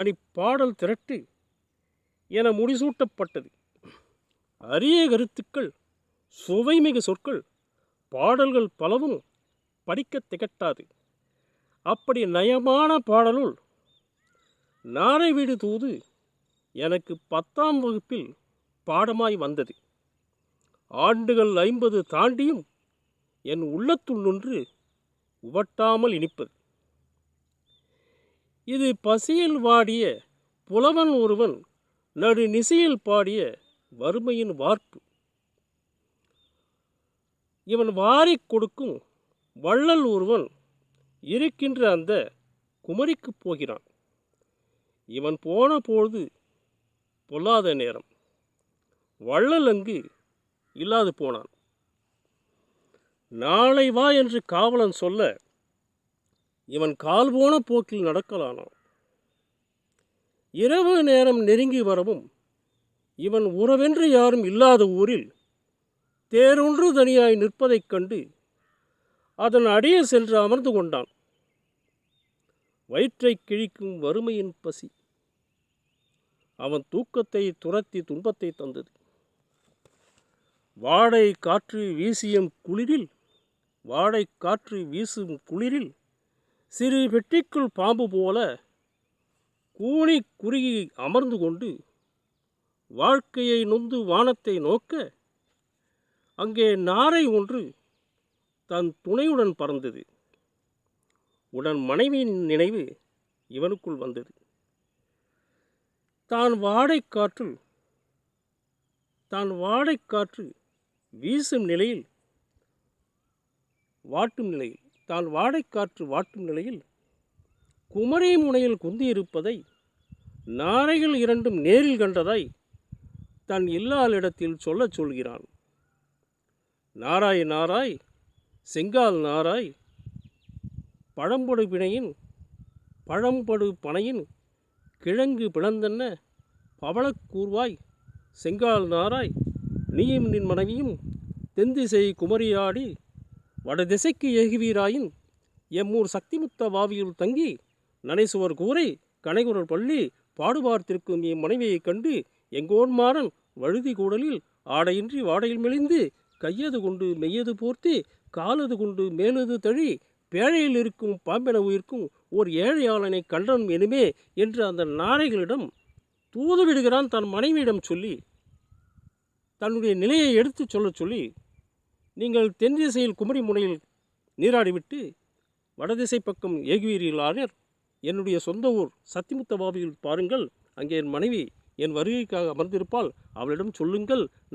அணி பாடல் திரட்டு என முடிசூட்டப்பட்டது. அரிய கருத்துக்கள் சுவைமிகு சொற்கள் பாடல்கள் பலவும் படிக்க திகட்டாது. அப்படி நயமான பாடலுள் நாரை வீடு தூது எனக்கு பத்தாம் வகுப்பில் பாடமாய் வந்தது. ஆண்டுகள் ஐம்பது தாண்டியும் என் உள்ளத்துள் நின்று உவட்டாமல் இனிப்பது. இது பசியில் வாடிய புலவன் ஒருவன் நடு நிசையில் பாடிய வறுமையின் வார்ப்பு. இவன் வாரிக் கொடுக்கும் வள்ளல் ஒருவன் இருக்கின்ற அந்த குமரிக்கு போகிறான். இவன் போன பொழுது பொல்லாத நேரம். வள்ளல் அங்கு இல்லாது போனான். நாளை வா என்று காவலன் சொல்ல இவன் கால் போன போக்கில் நடக்கலானான். இரவு நேரம் நெருங்கி வரவும் இவன் உறவென்று யாரும் இல்லாத ஊரில் தேரொன்று தனியாய் நிற்பதைக் கண்டு அதன் அடியே சென்று அமர்ந்து கொண்டான். வயிற்றை கிழிக்கும் வறுமையின் பசி. அவன் தூக்கத்தை துரத்தி துன்பத்தை தந்தது. வாடை காற்று வீசியும் குளிரில் வாடை காற்று வீசும் குளிரில் சிறு பெட்டிக்குள் பாம்பு போல கூணி குறுகி அமர்ந்து கொண்டு வாழ்க்கையை நொந்து வானத்தை நோக்க அங்கே நாரை ஒன்று தன் துணையுடன் பறந்தது. உடன் மனைவியின் நினைவு இவனுக்குள் வந்தது. தான் வாடைக்காற்றில் தான் வாடைக்காற்று வீசும் நிலையில் வாட்டும் நிலையில். தான் வாடைக்காற்று வாட்டும் நிலையில் குமரி முனையில் குந்தியிருப்பதை நாரைகள் இரண்டும் நேரில் கண்டதாய் தன் இல்லாளிடத்தில் சொல்லச் சொல்கிறான். நாராய் நாராய் செங்கால் நாராய் பழம்பொடு பிணையின் பழம்படு பனையின் கிழங்கு பிளந்தென்ன பவளக்கூர்வாய் செங்கால் நாராய் நீயும் நின் மனைவியும் தெந்திசை குமரியாடி வடதிசைக்கு ஏகுவீராயின் எம்மூர் சக்திமுத்த வாவியில் தங்கி நனைசுவர் கூரை கனைகுரல் பள்ளி பாடுபார்த்திருக்கும் என் மனைவியைக் கண்டு எங்கோன்மாறன் வழுதி கூடலில் ஆடையின்றி வாடையில் மெலிந்து கையது கொண்டு மெய்யது போர்த்தி காலது கொண்டு மேலது தழி பேழையில் இருக்கும் பாம்பென உயிர்க்கும் ஓர் ஏழையாளனை கண்டன் எனுமே என்று அந்த நாரைகளிடம் தூது விடுகிறான் தன் மனைவியிடம் சொல்லி தன்னுடைய நிலையை எடுத்துச் சொல்லச் சொல்லி நீங்கள் தென் திசையில் குமரி முனையில் நீராடிவிட்டு வடதிசை பக்கம் ஏகுவீர்களானர். என்னுடைய சொந்த ஊர் சத்திமுத்த பாபியில் பாருங்கள். அங்கே என் மனைவி என் வருகைக்காக அமர்ந்திருப்பால் அவளிடம் சொல்லுங்கள்.